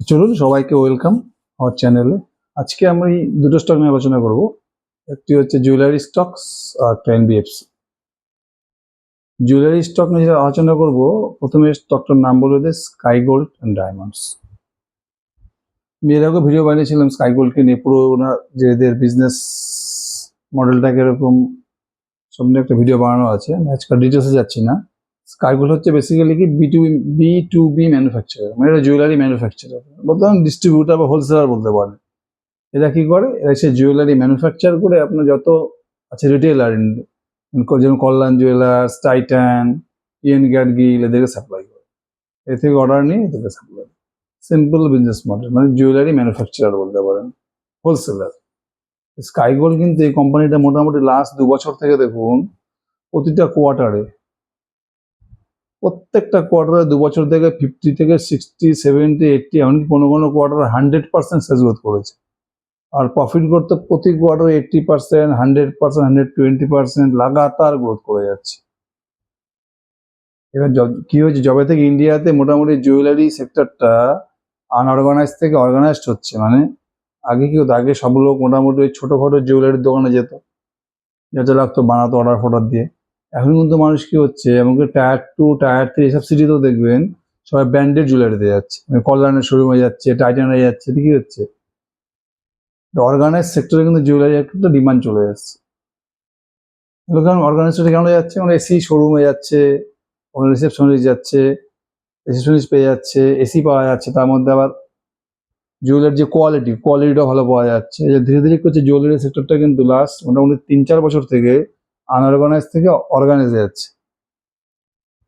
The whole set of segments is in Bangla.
চলুন, সবাইকে ওয়েলকাম আমার চ্যানেলে। আজকে আমি দুটো স্টক নিয়ে আলোচনা করব। একটি হচ্ছে জুয়েলারি স্টকস আর একটা এনবিএফসি জুয়েলারি স্টক নিয়ে যেটা আলোচনা করব, প্রথমে স্টকটার নাম বলে দেয় স্কাই গোল্ড অ্যান্ড ডায়মন্ডস আগে ভিডিও বানিয়েছিলাম স্কাই গোল্ডকে নিয়ে, পুরো ওনার যে এদের বিজনেস মডেলটাকে এরকম সব একটা ভিডিও বানানো আছে। আমি আজকাল ডিটেলসে যাচ্ছি না। স্কাইগোল্ড হচ্ছে বেসিক্যালি কি B to B to B manufacturer মানে এটা জুয়েলারি ম্যানুফ্যাকচারার বলতে পারেন ডিস্ট্রিবিউটার বা হোলসেলার বলতে পারেন। এরা কি করে? এরা সে জুয়েলারি ম্যানুফ্যাকচার করে আপনার যত আছে রিটেলার যেমন Kalyan jewellers Titan PN Gadgil এদেরকে সাপ্লাই করে। এ থেকে অর্ডার নিয়ে এদেরকে সাপ্লাই সিম্পল বিজনেস মডেল মানে জুয়েলারি ম্যানুফ্যাকচারার বলতে পারেন হোলসেলার স্কাইগোল্ড কিন্তু এই কোম্পানিটা মোটামুটি লাস্ট দু বছর থেকে দেখুন, প্রতিটা কোয়ার্টারে প্রত্যেকটা কোয়ার্টারে দু বছর থেকে ফিফটি থেকে সিক্সটি সেভেন্টি এইটটি এমনকি কোনো কোনো কোয়ার্টারে হান্ড্রেড পার্সেন্ট সেলস গ্রোথ করেছে। আর প্রফিট গ্রোথ তো প্রতি কোয়ার্টারে eighty percent hundred percent hundred twenty percent লাগাতার গ্রোথ করে যাচ্ছে। এবার কি হয়েছে? জবে থেকে ইন্ডিয়াতে মোটামুটি জুয়েলারি সেক্টরটা আনঅর্গানাইজ থেকে অর্গানাইজড হচ্ছে মানে আগে কি হতো? আগে সব লোক মোটামুটি ওই ছোটোখাটো জুয়েলারির দোকানে যেত। যেটা লাগতো বানাতো অর্ডার ফর্ডার দিয়ে। এখন কিন্তু মানুষ কি হচ্ছে, এমনকি টায়ার টু টায়ার থ্রি এসব সিটিতেও দেখবেন, সবাই ব্র্যান্ডেড জুয়েলারিতে যাচ্ছে। মানে কল্যাণের শোরুমে যাচ্ছে টাইটানে যাচ্ছে কি হচ্ছে? অর্গানাইজ সেক্টরে কিন্তু জুয়েলারি একটা ডিমান্ড চলে যাচ্ছে কারণ অর্গানাইজ সেক্টরে কেন যাচ্ছে? মানে এসি শোরুমে যাচ্ছে, কোনো রিসেপশনিস্ট যাচ্ছে রিসেপশনিস্ট পেয়ে যাচ্ছে এসি পাওয়া যাচ্ছে, তার মধ্যে আবার জুয়েলারির যে কোয়ালিটি কোয়ালিটিটা ভালো পাওয়া যাচ্ছে। ধীরে ধীরে করছে জুয়েলারি সেক্টরটা কিন্তু লাস্ট মোটামুটি তিন চার বছর থেকে আনঅর্গানাইজ থেকে অর্গানাইজ যাচ্ছে।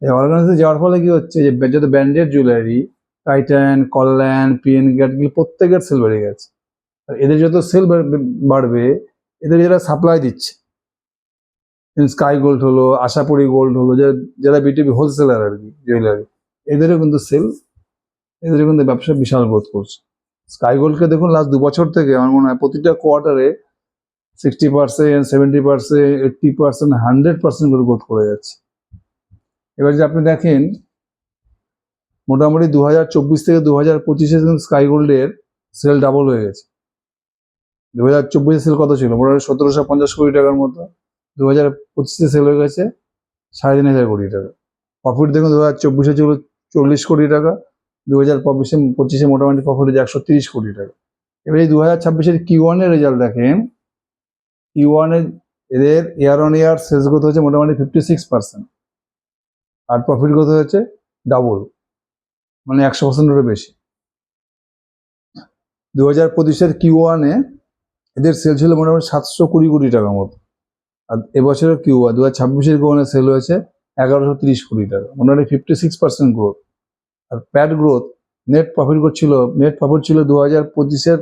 এই অর্গানাইজে যাওয়ার ফলে কি হচ্ছে যে যত branded jewellery Titan Kalyan PN গ্যাটগুলো প্রত্যেকের সেল বেড়ে গেছে। আর এদের যত সেল বাড়বে, এদের যারা সাপ্লাই দিচ্ছে স্কাই গোল্ড হলো আশাপুরি গোল্ড হলো, যারা যারা বিটিভি হোলসেলার আর কি জুয়েলারি এদেরও কিন্তু সেল এদেরও কিন্তু ব্যবসা বিশাল গ্রোথ করছে। স্কাই গোল্ডকে দেখুন লাস্ট দু বছর থেকে আমার মনে হয় প্রতিটা কোয়ার্টারে sixty percent seventy percent eighty percent hundred percent করে গ্রোথ করে যাচ্ছে। এবার যদি আপনি দেখেন, মোটামুটি দু চব্বিশ থেকে দু হাজার পঁচিশে স্কাই গোল্ডের সেল ডাবল হয়ে গেছে। দু হাজার চব্বিশে সেল কত ছিল? মোটামুটি সতেরোশো পঞ্চাশ কোটি টাকার মতো। দু হাজার পঁচিশে সেল হয়ে গেছে সাড়ে তিন হাজার কোটি টাকা। প্রফিট দেখুন দু হাজার চব্বিশে ছিল চল্লিশ কোটি টাকা। দু হাজার পঁচিশে পঁচিশে মোটামুটি প্রফিট হয়েছে একশো তিরিশ কোটি টাকা। এবার এই দু হাজার ছাব্বিশের কিউ ওয়ানের রেজাল্ট দেখেন। কিউ ওয়ানের এদের year on year sales growth হচ্ছে মোটামুটি ফিফটি সিক্স পার্সেন্ট আর প্রফিট গ্রোথ হচ্ছে ডাবল মানে একশো পার্সেন্টেরও বেশি। দু হাজার পঁচিশের কিউ ওয়ানে এদের সেল ছিল মোটামুটি সাতশো কুড়ি কোটি টাকার মতো। আর এবছরের কিউ ওয়ান দু হাজার ছাব্বিশের কিউ ওয়ানে সেল হয়েছে এগারোশো তিরিশ কোটি টাকা, মোটামুটি ফিফটি সিক্স পার্সেন্ট গ্রোথ আর PAT growth net profit growth ছিল নেট প্রফিট ছিল দু হাজার পঁচিশের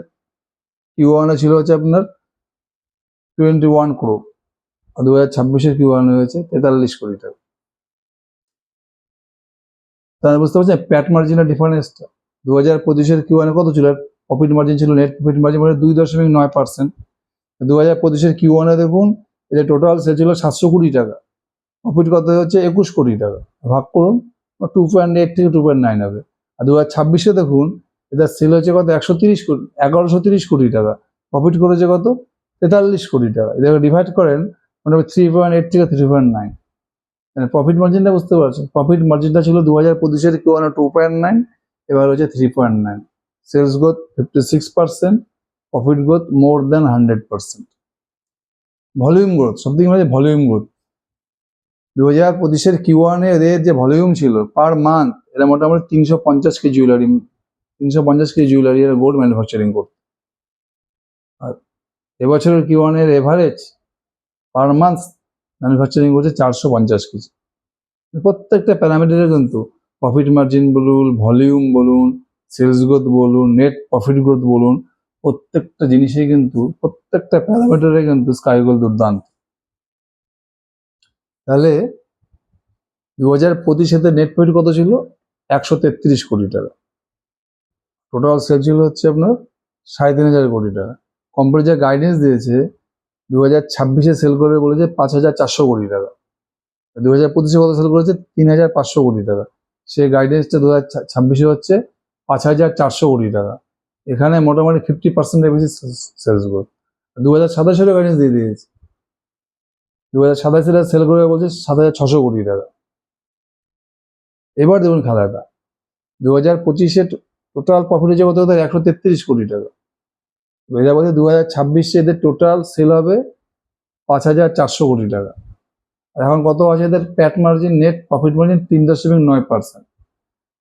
কিউ ওয়ানে ছিল হচ্ছে আপনার টোয়েন্টি ওয়ান আর দু হাজার ছাব্বিশের কিউ ওয়ানে হয়েছে, তেতাল্লিশ কোটি টাকা। তাহলে বুঝতে পারছেন প্যাট মার্জিনের ডিফারেন্সটা দু হাজার পঁচিশের কিউ ওয়ানে কত ছিল? প্রফিট মার্জিন ছিল নেট প্রফিট মার্জিন মানে দুই দশমিক নয় পার্সেন্ট দু হাজার পঁচিশের কিউ ওয়ানে দেখুন এটা টোটাল সে ছিল সাতশো কোটি টাকা। প্রফিট কত হচ্ছে একুশ কোটি টাকা। ভাগ করুন টু পয়েন্ট এইট থেকে টু পয়েন্ট নাইন হবে। আর দু হাজার ছাব্বিশে দেখুন, এটা সেল হচ্ছে কত? একশো তিরিশ কোটি, এগারোশো তিরিশ কোটি টাকা। প্রফিট করেছে কত? তেতাল্লিশ কোটি টাকা। এটাকে ডিভাইড করেন মোটামুটি থ্রি পয়েন্ট এইট থেকে থ্রি পয়েন্ট নাইন মানে প্রফিট মার্জিনটা বুঝতে পারছেন? প্রফিট মার্জিনটা ছিল দু হাজার পঁচিশের কেউ টু পয়েন্ট নাইন এবার হচ্ছে three point nine sales growth fifty six percent profit growth more than hundred percent volume growth সব থেকে মানে ভলিউম গ্রোথ দু হাজার পঁচিশের কিউ ওয়ানে এদের যে ভলিউম ছিল পার মান্থ এরা মোটামুটি তিনশো পঞ্চাশ কেজি জুয়েলারি তিনশো পঞ্চাশ কেজি জুয়েলারি এরা গোল্ড ম্যানুফ্যাকচারিং করত। এবছরের কিউ ওয়ানের এভারেজ পার মান্থ ম্যানুফ্যাকচারিং করছে চারশো পঞ্চাশ কেজি। প্রত্যেকটা প্যারামিটারে কিন্তু প্রফিট মার্জিন বলুন ভলিউম বলুন সেলস গ্রোথ বলুন নেট প্রফিট গ্রোথ বলুন, প্রত্যেকটা জিনিসে কিন্তু, প্রত্যেকটা প্যারামিটারে কিন্তু স্কাইগোল দুর্দান্ত। তাহলে দু হাজার পঁচিশেতে নেট প্রফিট কত ছিল? একশো তেত্রিশ কোটি টাকা। টোটাল সেল ছিল হচ্ছে আপনার সাড়ে তিন হাজার কোটি টাকা। কোম্পানি যা গাইডেন্স দিয়েছে দু হাজার ছাব্বিশে সেল করবে বলেছে পাঁচ হাজার চারশো কোটি টাকা। দু হাজার পঁচিশে কত সেল করেছে? তিন হাজার পাঁচশো কোটি টাকা। সেই গাইডেন্সটা দু হাজার ছাব্বিশে হচ্ছে পাঁচ হাজার চারশো কোটি টাকা। এখানে মোটামুটি ফিফটি পার্সেন্টের বেশি সেলস গ্রোথ দু হাজার সাতাশেরও গাইডেন্স দিয়ে দিয়েছে। দু হাজার সাতাশের সেল করবে বলছে সাত হাজার ছশো কোটি টাকা। এবার দেখুন খেলাটা। দু হাজার পঁচিশে টোটাল প্রফিট হচ্ছে কত? একশো তেত্রিশ কোটি টাকা। এরা বলছে দু হাজার ছাব্বিশে এদের টোটাল সেল হবে পাঁচ হাজার চারশো কোটি টাকা। আর এখন কত আছে এদের? PAT margin net profit margin তিন দশমিক নয় পার্সেন্ট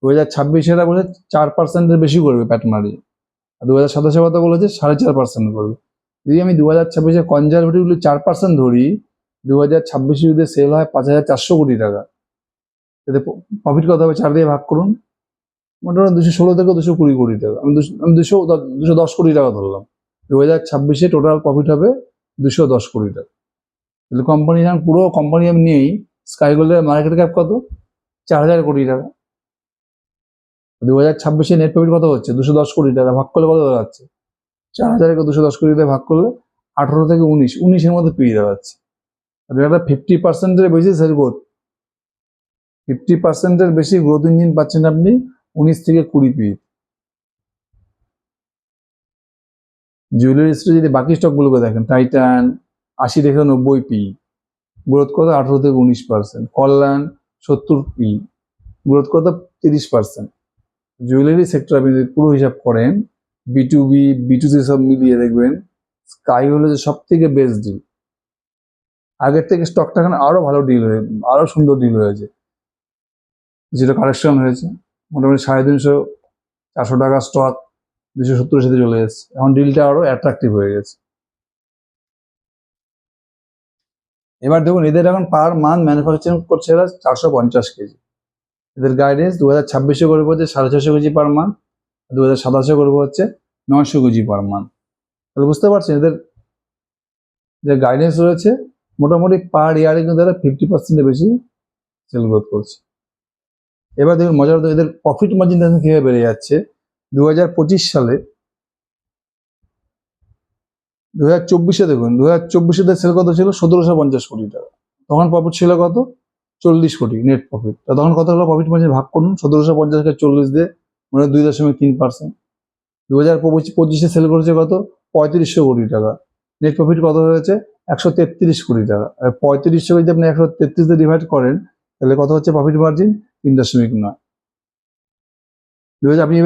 দু হাজার ছাব্বিশে এরা বলেছে চার পার্সেন্টের বেশি করবে প্যাট মার্জিন আর দু হাজার সাতাশে কথা বলেছে সাড়ে চার পার্সেন্ট করবে। যদি আমি দু হাজার ছাব্বিশে কনজারভেটিভলি চার পার্সেন্ট ধরি দু হাজার ছাব্বিশে যদি সেল হয় পাঁচ হাজার চারশো কোটি টাকা। এতে প্রফিট কত হবে? চার দিয়ে ভাগ করুন। মোটামুটি দুশো ষোলো থেকে দুশো কুড়ি কোটি টাকা। আমি দুশো আমি দুশো দুশো দশ কোটি টাকা ধরলাম। দু হাজার ছাব্বিশে টোটাল প্রফিট হবে দুশো দশ কোটি টাকা। তাহলে কোম্পানি এখন পুরো কোম্পানি আমি নিয়েই স্কাই গোল্ডের মার্কেট ক্যাপ কত? চার হাজার কোটি টাকা। দু হাজার ছাব্বিশে নেট প্রফিট কত হচ্ছে? দুশো দশ কোটি টাকা। ভাগ করলে কত দাঁড়াচ্ছে? চার হাজারকে দুশো দশ কোটি টাকা ভাগ করলে আঠারো থেকে উনিশ। উনিশের মধ্যে পেয়ে দাঁড়াচ্ছে। একটা ফিফটি পার্সেন্টের বেশি সেল গ্রোথ ফিফটি পার্সেন্টের বেশি গ্রোথ ইঞ্জিন পাচ্ছেন আপনি উনিশ থেকে কুড়ি পি জুয়েলারি স্টোরে যদি বাকি স্টকগুলোকে দেখেন টাইটান আশি থেকে নব্বই পি গ্রোথ কত? আঠারো থেকে উনিশ পার্সেন্ট কল্যাণ সত্তর পি গ্রোথ কত? তিরিশ পার্সেন্ট জুয়েলারি সেক্টর আপনি যদি পুরো হিসাব করেন B to B B to C সব মিলিয়ে দেখবেন স্কাই হলো যে সব থেকে বেস্ট ডিল আগের থেকে স্টকটা এখন আরও ভালো ডিল হয়ে আরও সুন্দর ডিল হয়েছে। যেটা কালেকশন হয়েছে, মোটামুটি সাড়ে তিনশো, চারশো টাকা স্টক দুশো সত্তরের সাথে চলে এসেছে এখন ডিলটা আরও অ্যাট্রাকটিভ হয়ে গেছে। এবার দেখুন, এদের এখন পার মান্থ ম্যানুফ্যাকচারিং করছে এরা চারশো পঞ্চাশ কেজি। এদের গাইডেন্স দু হাজার ছাব্বিশে করব হচ্ছে সাড়ে ছশো কেজি পার মান্থ দু হাজার সাতাশে করব হচ্ছে নশো কেজি পার মান্থ তাহলে বুঝতে পারছেন, এদের যে গাইডেন্স রয়েছে, মোটামুটি পার ইয়ারে কিন্তু এরা ফিফটি পার্সেন্টের বেশি সেল গ্রোথ করছে। এবার দেখুন, মজার এদের প্রফিট মার্জিন দেখুন কীভাবে বেড়ে যাচ্ছে। দু হাজার পঁচিশ সালে দু হাজার চব্বিশে দেখুন দু হাজার চব্বিশে সেল কত ছিল? সতেরোশো পঞ্চাশ কোটি টাকা। তখন প্রফিট ছিল কত? চল্লিশ কোটি নেট প্রফিট তখন কত হলো? প্রফিট মার্জিন ভাগ করুন, সতেরোশো পঞ্চাশকে চল্লিশ দিয়ে মানে দুই দশমিক তিন পার্সেন্ট দু হাজার পঁচিশে সেল করেছে কত? পঁয়ত্রিশশো কোটি টাকা। নেট প্রফিট কত হয়েছে? একশো তেত্রিশ কোটি টাকা। আর পঁয়ত্রিশশো যদি আপনি একশো তেত্রিশ দিয়ে ডিভাইড করেন, তাহলে কত হচ্ছে? প্রফিট মার্জিন তিন দশমিক নয়। দু হাজার আপনি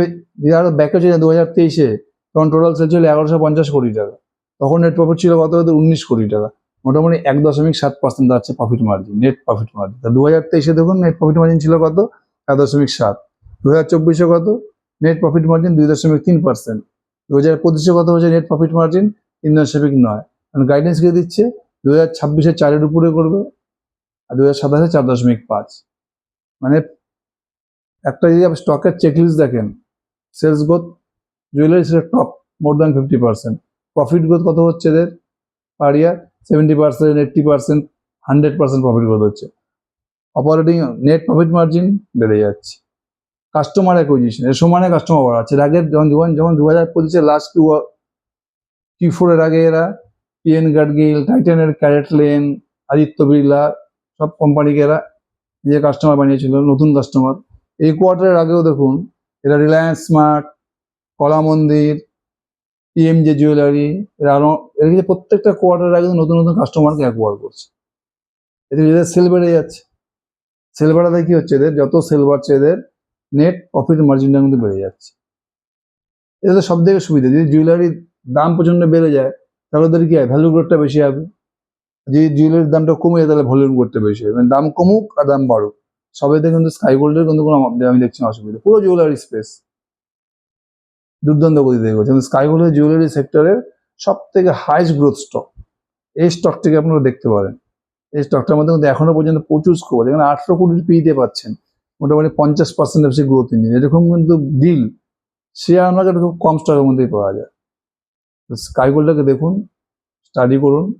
যদি ব্যাকে চলে দু হাজার তেইশে, তখন টোটাল সেল ছিল এগারোশো পঞ্চাশ কোটি টাকা। তখন নেট প্রফিট ছিল কত? উনিশ কোটি টাকা। মোটামুটি এক দশমিক সাত পার্সেন্ট দাঁড়াচ্ছে profit margin net profit margin তা দু হাজার তেইশে দেখুন নেট প্রফিট মার্জিন ছিল কত? এক দশমিক সাত। দু হাজার চব্বিশে কত? নেট প্রফিট মার্জিন দুই দশমিক তিন পার্সেন্ট দু হাজার পঁচিশে কত হচ্ছে নেট প্রফিট মার্জিন তিন দশমিক নয়। কারণ গাইডেন্স কে দিচ্ছে? দু হাজার ছাব্বিশে চারের উপরে করবে। আর দু হাজার সাতাশে চার দশমিক পাঁচ। মানে একটা যদি আপনি স্টকের চেকলিস্ট দেখেন সেলস গ্রোথ জুয়েলারি সেলের top more than fifty percent profit growth কত হচ্ছে এদের? Per year seventy percent eighty percent hundred percent profit growth হচ্ছে। অপারেটিং নেট প্রফিট মার্জিন বেড়ে যাচ্ছে। কাস্টমার অ্যাকুইজিশন এর সমানে কাস্টমার বাড়াচ্ছে। এর আগের যখন যখন যেমন দু হাজার পঁচিশে লাস্ট টু টি ফোরের আগে এরা পিএন গাডগিল টাইটানের ক্যারেট লেন আদিত্য বিড়লা সব কোম্পানিকে এরা যে কাস্টমার বানিয়েছিল, নতুন কাস্টমার এই কোয়ার্টারের আগেও দেখুন, এরা রিলায়েন্স স্মার্ট কলা মন্দির পিএম যে জুয়েলারি এরা আরও, এর প্রত্যেকটা কোয়ার্টারের আগে নতুন নতুন কাস্টমারকে অ্যাকোয়ার করছে। এদের এদের সেল বেড়ে যাচ্ছে। সেল বাড়াতে কি হচ্ছে এদের? যত সেল বাড়ছে এদের নেট প্রফিট মার্জিনটা কিন্তু বেড়ে যাচ্ছে। এটা তো সব থেকে সুবিধা, যদি জুয়েলারির দাম প্রচণ্ড বেড়ে যায়, তাহলে ওদের কি হয়? ভ্যালু গ্রোথটা বেশি হবে। যদি জুয়েলারির দামটা কমে যায়, তাহলে ভলিউম করতে বেশি হবে। মানে দাম কমুক আর দাম বাড়ুক। সবেতে কিন্তু স্কাই গোল্ডের কিন্তু কোনো আম- দেখছি অসুবিধা। পুরো জুয়েলারি স্পেস দুর্দান্ত গতিতে এগোচ্ছে। স্কাই গোল্ডের জুয়েলারি সেক্টরের সব থেকে হাইস্ট গ্রোথ স্টক এই স্টকটিকে আপনারা দেখতে পারেন। এই স্টকটার মধ্যে কিন্তু এখনও পর্যন্ত প্রচুর স্কোপ আছে। এখানে আটশো কোটির পিতে পাচ্ছেন। মোটামুটি পঞ্চাশ পার্সেন্ট বেশি গ্রোথ ইঞ্জিন এরকম কিন্তু ডিল শেয়ার আপনাকে খুব কম স্টকের মধ্যেই পাওয়া যায়। স্কাই গোল্ডটাকে দেখুন স্টাডি করুন।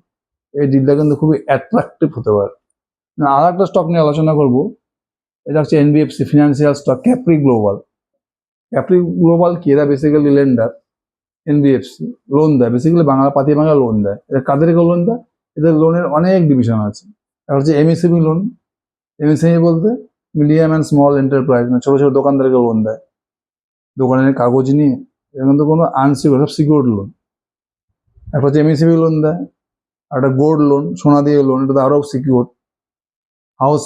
এই ডিলটা কিন্তু খুবই অ্যাট্রাকটিভ হতে পারে। আর একটা স্টক নিয়ে আলোচনা করব। এটা হচ্ছে NBFC financial stock Capri Global Capri Global কি? এরা বেসিক্যালি লেন্ডার এনবিএফসি লোন দেয়। বেসিক্যালি বাংলা পাতি বাংলা লোন দেয়। এরা কাদেরকে লোন দেয়? এদের লোনের অনেক ডিভিশন আছে। একটা হচ্ছে এমএসএমই লোন এমএসএমই বলতে মিডিয়াম অ্যান্ড স্মল এন্টারপ্রাইজ মানে ছোটো ছোটো দোকানদারকে লোন দেয়। দোকানের কাগজ নিয়ে। এরকম তো কোনো আনসিকিউর সব সিকিউর লোন একটা হচ্ছে এমএসিবি লোন দেয়। আর একটা গোল্ড লোন সোনা দিয়ে লোন এটা তো আরও সিকিউর হাউস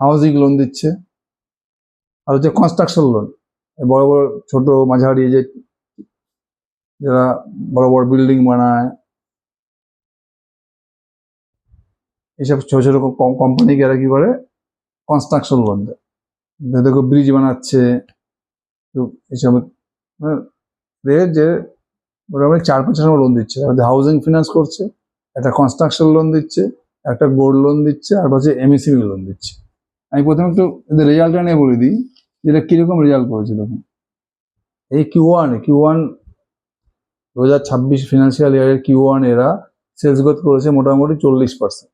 হাউজিং লোন দিচ্ছে। আর হচ্ছে কনস্ট্রাকশন লোন বড় বড় ছোট মাঝারি যে যারা বড় বড় বিল্ডিং বানায় এসব ছোট ছোট কোম্পানিকে এরা কি করে? কনস্ট্রাকশন লোন দেয়। দেখো ব্রিজ বানাচ্ছে এসব হ্যাঁ, যে মোটামুটি চার পাঁচ রকম লোন দিচ্ছে। হাউজিং ফিনান্স করছে একটা কনস্ট্রাকশন লোন দিচ্ছে একটা গোল্ড লোন দিচ্ছে আর হচ্ছে এমএসএমই লোন দিচ্ছে। আমি প্রথমে একটু রেজাল্টটা নিয়ে বলে দিই, যে এটা কীরকম রেজাল্ট করেছে দেখুন। এই কিউ ওয়ান কিউ ওয়ান দু হাজার ছাব্বিশ ফিনান্সিয়াল ইয়ারের কিউ ওয়ান এরা সেলস গ্রোথ করেছে মোটামুটি চল্লিশ পার্সেন্ট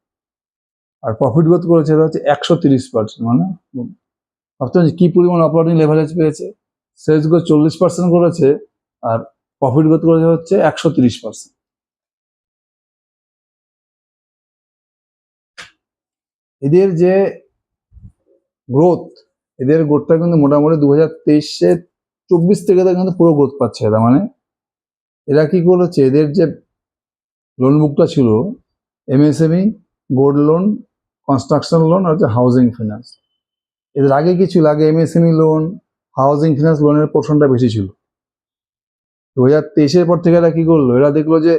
আর প্রফিট গ্রোথ করেছে এরা হচ্ছে একশো তিরিশ পার্সেন্ট মানে ভাবতে পারছি কি পরিমাণ অপারেটিং লেভারেজ পেয়েছে? সেলস গ্রোথ চল্লিশ পার্সেন্ট করেছে, আর প্রফিট গ্রোথ করেছে হচ্ছে একশো তিরিশ পার্সেন্ট এদের যে গ্রোথ এদের গ্রোথটা কিন্তু মোটামুটি দু হাজার তেইশে চব্বিশ থেকে তো কিন্তু পুরো গ্রোথ পাচ্ছে এরা মানে এরা কি করেছে? এদের যে লোন বুকটা ছিল MSME gold loan construction loan আর হাউজিং ফিনান্স এদের আগে কি ছিল? আগে এমএসএমই লোন হাউজিং ফিনান্স লোনের পোর্শনটা বেশি ছিল। দু হাজার তেইশের পর থেকে এরা কি করল? এরা দেখল যে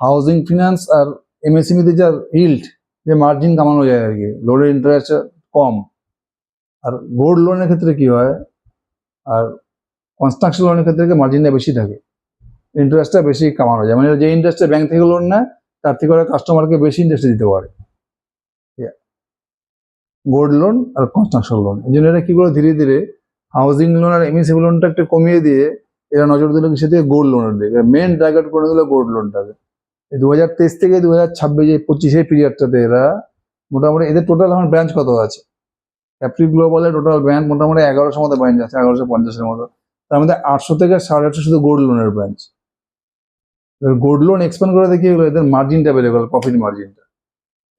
হাউজিং ফিনান্স আর এমএসএমইতে যা ইল্ড যে মার্জিন কামানো যায় আর কি লোনের ইন্টারেস্ট কম। আর গোল্ড লোনের ক্ষেত্রে কি হয়? আর কনস্ট্রাকশন লোনের ক্ষেত্রে মার্জিনটা বেশি থাকে? ইন্টারেস্টটা বেশি কামানো যায়। মানে যে ইন্টারেস্টে ব্যাংক থেকে লোন নেয়, তার থেকে ওরা কাস্টমারকে বেশি ইন্টারেস্ট দিতে পারে। গোল্ড লোন আর কনস্ট্রাকশন লোন এই জন্য এরা কি করে? ধীরে ধীরে হাউজিং লোন আর এমএসএফ লোনটা একটু কমিয়ে দিয়ে এরা নজর দিল কিসে দিয়ে গোল্ড লোনের দিকে। মেন টার্গেট করে দিল গোল্ড লোনটাকে দু হাজার তেইশ থেকে দু হাজার ছাব্বিশ পঁচিশের পিরিয়ডটাতে এরা মোটামুটি এদের টোটাল এখন ব্রাঞ্চ কত আছে? ক্যাপ্রি গ্লোবালের টোটাল ব্রাঞ্চ মোটামুটি এগারোশো মতো ব্রাঞ্চ আছে, এগারোশো পঞ্চাশের মতো। তার মধ্যে আটশো থেকে সাড়ে আটশো শুধু গোল্ড লোনের ব্রাঞ্চ গোল্ড লোন এক্সপ্যান্ড করে দেখিয়ে গেলো এদের মার্জিনটা বেড়ে গেল প্রফিট মার্জিনটা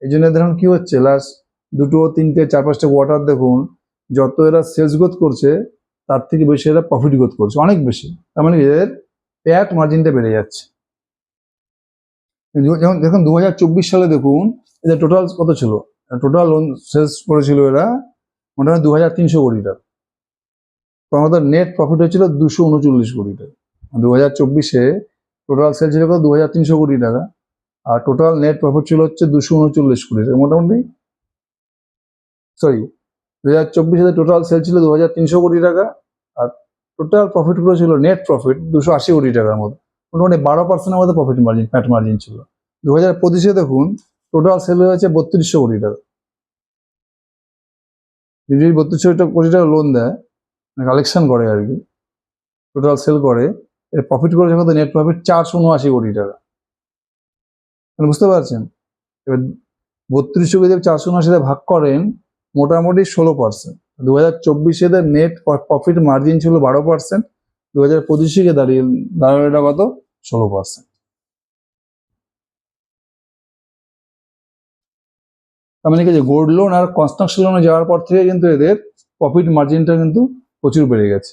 এই জন্য এদের এখন কি হচ্ছে লাস্ট দুটো, তিনটে, চার পাঁচটা কোয়ার্টার দেখুন, যত এরা সেলস গ্রোথ করছে, তার থেকে বেশি এরা প্রফিট গ্রোথ করছে, অনেক বেশি। তার মানে এদের প্যাট মার্জিনটা বেড়ে যাচ্ছে। যেমন দেখুন দু হাজার চব্বিশ সালে দেখুন, এদের টোটাল কত ছিল? টোটাল লোন সেলস করেছিল এরা মোটামুটি দু হাজার তিনশো কোটি টাকা। তো আমাদের নেট প্রফিট হয়েছিল দুশো উনচল্লিশ কোটি টাকা। দু হাজার চব্বিশে টোটাল সেল ছিল দু হাজার তিনশো কোটি টাকা। আর টোটাল নেট প্রফিট ছিল হচ্ছে দুশো উনচল্লিশ কোটি টাকা। মোটামুটি? সরি দু হাজার চব্বিশে টোটাল সেল ছিল দু হাজার তিনশো কোটি টাকা। আর টোটাল প্রফিটগুলো ছিল নেট প্রফিট দুশো আশি কোটি টাকার মতো। মোটামুটি বারো পার্সেন্টের মধ্যে প্রফিট মার্জিন ফ্যাট মার্জিন ছিল। দু হাজার পঁচিশে দেখুন টোটাল সেল হয়েছে বত্রিশশো কোটি টাকা। যদি বত্রিশশো কোটি টাকা লোন দেয় কালেকশন করে আর কি টোটাল সেল করে, এর প্রফিট করে যখন নেট প্রফিট চারশো উনআশি কোটি টাকা। মানে বুঝতে পারছেন? এবার বত্রিশশো কোটি চারশো উনআশিতে ভাগ করেন, মোটামুটি ষোলো পার্সেন্ট দু হাজার চব্বিশে নেট প্রফিট মার্জিন ছিল বারো পার্সেন্ট দু হাজার পঁচিশে দাঁড়িয়ে দাঁড়াল এটা কত? ষোলো পার্সেন্ট তার মানে কি যে গোল্ড লোন আর কনস্ট্রাকশন লোনে যাওয়ার পর থেকে কিন্তু এদের প্রফিট মার্জিনটা কিন্তু প্রচুর বেড়ে গেছে।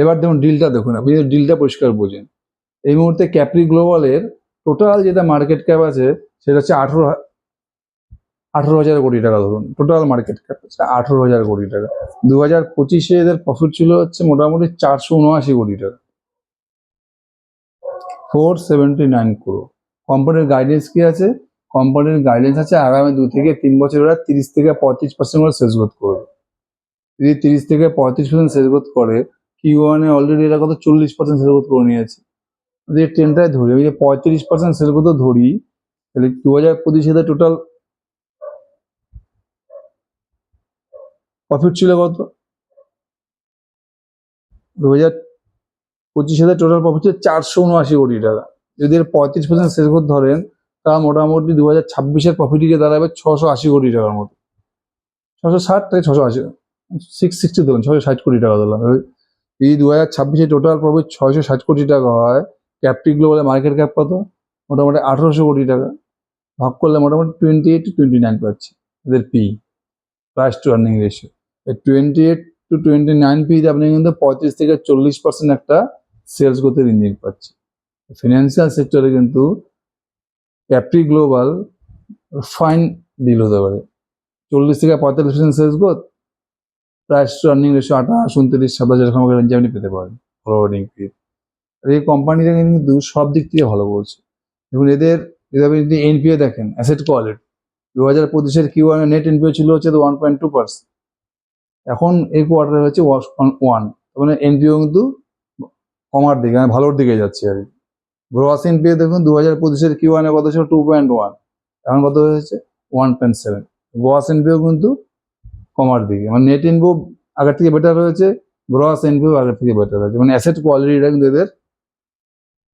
এবার দেখুন ডিলটা দেখুন, আপনি ডিলটা পরিষ্কার বোঝেন, এই মুহূর্তে ক্যাপ্রি গ্লোবালের টোটাল যেটা মার্কেট ক্যাপ আছে, সেটা হচ্ছে আঠেরো আঠেরো হাজার কোটি টাকা ধরুন টোটাল মার্কেট ক্যাপ হচ্ছে আঠেরো হাজার কোটি টাকা। দু হাজার পঁচিশে এদের প্রফিট ছিল হচ্ছে মোটামুটি চারশো উনআশি কোটি টাকা। ফোর সেভেন্টি নাইন ক্রো কোম্পানির গাইডেন্স কি আছে? কোম্পানির গাইডেন্স আছে, আগামী দু থেকে তিন বছর ওরা তিরিশ থেকে পঁয়ত্রিশ পার্সেন্ট করে সেলস গ্রোথ করবে। যদি তিরিশ থেকে পঁয়ত্রিশ পার্সেন্ট সেলস গ্রোথ করে কিউ ওয়ানে অলরেডি এরা কত চল্লিশ পার্সেন্ট সেল গ্রোথ করে নিয়েছে। যদি ট্রেনটাই ধরি, আমি যে পঁয়ত্রিশ পার্সেন্ট সেল গ্রোথ ধরি, তাহলে দু হাজার পঁচিশে টোটাল প্রফিট ছিল কত? দু হাজার পঁচিশে টোটাল প্রফিট ছিল চারশো উনআশি কোটি টাকা। যদি এর পঁয়ত্রিশ পার্সেন্ট সেল গ্রোথ ধরেন তা মোটামুটি দু হাজার ছাব্বিশের প্রফিট গিয়ে দাঁড়াবে ছশো আশি কোটি টাকার মতো। ছশো ষাট থেকে ছশো আশি সিক্স সিক্সটি ধরুন, ছশো ষাট কোটি টাকা ধরলাম। এই দু হাজার ছাব্বিশে টোটাল প্রফিট ছয়শো ষাট কোটি টাকা হয়। ক্যাপটি গ্লোবালের মার্কেট ক্যাপ কত? মোটামুটি আঠেরোশো কোটি টাকা। ভাগ করলে মোটামুটি twenty eight to twenty nine পাচ্ছে। এদের P price to earning ratio এই twenty eight to twenty nine পিতে আপনি কিন্তু পঁয়ত্রিশ থেকে চল্লিশ পার্সেন্ট একটা সেলস গতির ইঞ্জিন পাচ্ছে ফিনান্সিয়াল সেক্টরে কিন্তু ক্যাপ্রি গ্লোবাল ফাইন ডিল হতে পারে। চল্লিশ থেকে পঁয়তাল্লিশ percent sales growth price to earning ratio আঠাশ, উনত্রিশ সাতাশ এরকম রেঞ্জে আপনি পেতে পারেন। ফরওয়ার্ডিং ফি আর এই কোম্পানিটা কিন্তু সব দিক থেকে ভালো বলছে। দেখুন, এদের এদের আপনি যদি এনপিও দেখেন অ্যাসেট কোয়ালিটি দু হাজার পঁচিশের কিউ নেট এনপিও ছিল হচ্ছে ওয়ান পয়েন্ট টু পার্সেন্ট এখন এই কোয়ার্টারে হচ্ছে ওয়ান মানে এনপিও কিন্তু কমার দিকে মানে ভালোর দিকে যাচ্ছে আর কি। গ্রোয়াস এনপিও দেখুন দু হাজার পঁচিশের কিউ ওয়ানে কত ছিল? টু পয়েন্ট ওয়ান এখন কত হয়েছে? One point seven gross NPA কিন্তু কমার দিকে। মানে নেট এনপিও আগের থেকে বেটার হয়েছে গ্রোয়াস এনপিও আগের থেকে বেটার হয়েছে। মানে অ্যাসেট কোয়ালিটিটা কিন্তু এদের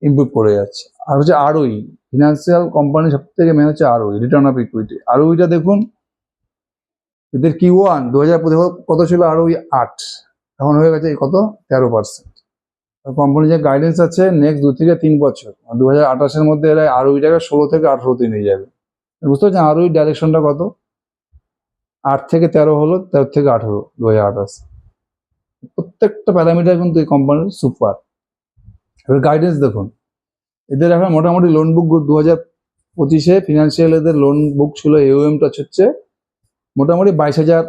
ইমপ্রুভ করে যাচ্ছে। আর হচ্ছে আরওই ফিনান্সিয়াল কোম্পানি সব থেকে মেন হচ্ছে আরওই রিটার্ন অফ ইকুইটি আরওইটা দেখুন, এদের কিউ ওয়ান দু হাজার কত ছিল? আরওই আট। এখন হয়ে গেছে কত? তেরো পার্সেন্ট কোম্পানির যে গাইডেন্স আছে নেক্সট দু থেকে তিন বছর দু হাজার আঠাশের মধ্যে এরা আরওইটাকে ষোলো থেকে আঠারোতে নিয়ে যাবে। বুঝতে পারছেন? আরওই ডাইরেকশনটা কত? আট থেকে তেরো হলো, তেরো থেকে আঠেরো দু হাজার আঠাশ। প্রত্যেকটা প্যারামিটার কিন্তু এই কোম্পানির সুপার এবার গাইডেন্স দেখুন। এদের এখন মোটামুটি লোন বুক দু হাজার পঁচিশে ফিনান্সিয়াল এদের লোন বুক ছিল এওএমটা হচ্ছে মোটামুটি বাইশ হাজার,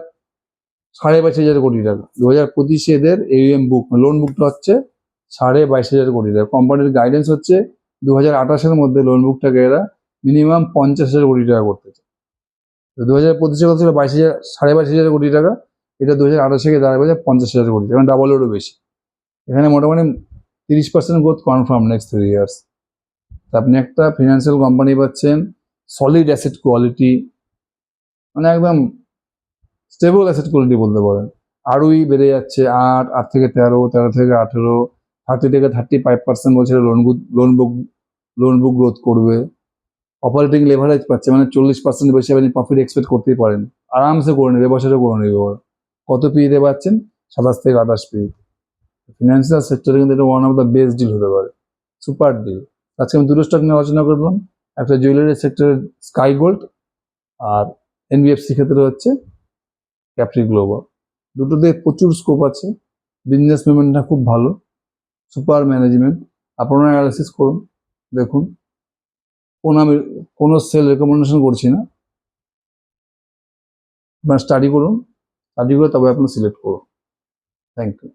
সাড়ে বাইশ হাজার কোটি টাকা। দু হাজার পঁচিশে এদের এওএম বুক লোন বুকটা হচ্ছে সাড়ে বাইশ হাজার কোটি টাকা। কোম্পানির গাইডেন্স হচ্ছে দু হাজার আঠাশের মধ্যে লোন বুকটাকে এরা মিনিমাম পঞ্চাশ হাজার কোটি টাকা করতে চায়। দু হাজার পঁচিশে কত ছিল বাইশ হাজার, সাড়ে বাইশ হাজার কোটি টাকা। এটা দু হাজার আঠাশে দাঁড়াবে যে পঞ্চাশ হাজার কোটি টাকা। ডাবলেরও বেশি। এখানে মোটামুটি তিরিশ percent growth confirm next three years আপনি একটা ফিনান্সিয়াল কোম্পানি পাচ্ছেন সলিড অ্যাসেট কোয়ালিটি মানে একদম স্টেবল অ্যাসেট কোয়ালিটি বলতে পারেন। আরোই বেড়ে যাচ্ছে আট আট থেকে তেরো তেরো থেকে আঠেরো। থার্টি থেকে থার্টি ফাইভ পার্সেন্ট বলছে loan loan book loan book growth করবে। অপারেটিং লেভারেজ পাচ্ছে মানে চল্লিশ পার্সেন্ট বেশি আপনি প্রফিট এক্সপেক্ট করতেই পারেন। আরামসে করে নেবে, বছরে করে নেবে ওরা কত পিতে পাচ্ছেন সাতাশ থেকে আঠাশ পি ফিনান্সিয়াল সেক্টরে কিন্তু এটা one of the best deal হতে পারে। সুপার ডিল আজকে আমি দুটো স্টক নিয়ে আলোচনা করলাম। একটা জুয়েলারি সেক্টরের স্কাই গোল্ড আর এনবিএফসি ক্ষেত্রে হচ্ছে ক্যাপ্রি গ্লোবাল দুটোতে প্রচুর স্কোপ আছে। বিজনেস পেমেন্টটা খুব ভালো। সুপার ম্যানেজমেন্ট আপনারা অ্যানালিসিস করুন, দেখুন। কোন আমি, কোনো সেল রেকমেন্ডেশন করছি না। আপনার স্টাডি করুন স্টাডি করে তবে আপনারা সিলেক্ট করুন। Thank you